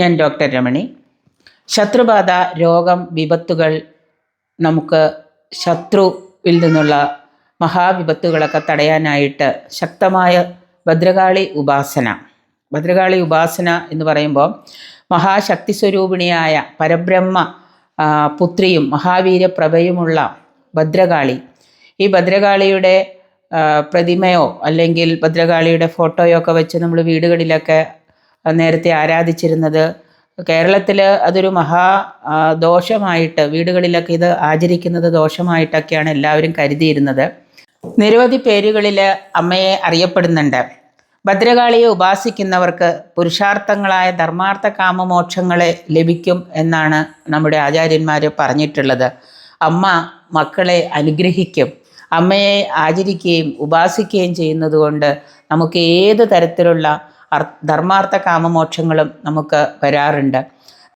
ഞാൻ ഡോക്ടർ രമണി. ശത്രുബാധ രോഗം വിപത്തുകൾ നമുക്ക് ശത്രുവിൽ നിന്നുള്ള മഹാവിപത്തുകളൊക്കെ തടയാനായിട്ട് ശക്തമായ ഭദ്രകാളി ഉപാസന. ഭദ്രകാളി ഉപാസന എന്ന് പറയുമ്പോൾ മഹാശക്തി സ്വരൂപിണിയായ പരബ്രഹ്മ പുത്രിയും മഹാവീരപ്രഭയുമുള്ള ഭദ്രകാളി. ഈ ഭദ്രകാളിയുടെ പ്രതിമയോ അല്ലെങ്കിൽ ഭദ്രകാളിയുടെ ഫോട്ടോയോ ഒക്കെ വെച്ച് നമ്മൾ വീടുകളിലൊക്കെ നേരത്തെ ആരാധിച്ചിരുന്നത്. കേരളത്തിൽ അതൊരു മഹാ ദോഷമായിട്ട് വീടുകളിലൊക്കെ ഇത് ആചരിക്കുന്നത് ദോഷമായിട്ടൊക്കെയാണ് എല്ലാവരും കരുതിയിരുന്നത്. നിരവധി പേരുകളിൽ അമ്മയെ അറിയപ്പെടുന്നുണ്ട്. ഭദ്രകാളിയെ ഉപാസിക്കുന്നവർക്ക് പുരുഷാർത്ഥങ്ങളായ ധർമാർത്ഥ കാമമോക്ഷങ്ങളെ ലഭിക്കും എന്നാണ് നമ്മുടെ ആചാര്യന്മാർ പറഞ്ഞിട്ടുള്ളത്. അമ്മ മക്കളെ അനുഗ്രഹിക്കും. അമ്മയെ ആചരിക്കുകയും ഉപാസിക്കുകയും ചെയ്യുന്നത് കൊണ്ട് നമുക്ക് ഏത് തരത്തിലുള്ള ധർമാർത്ഥ കാമമോക്ഷങ്ങളും നമുക്ക് വരാറുണ്ട്.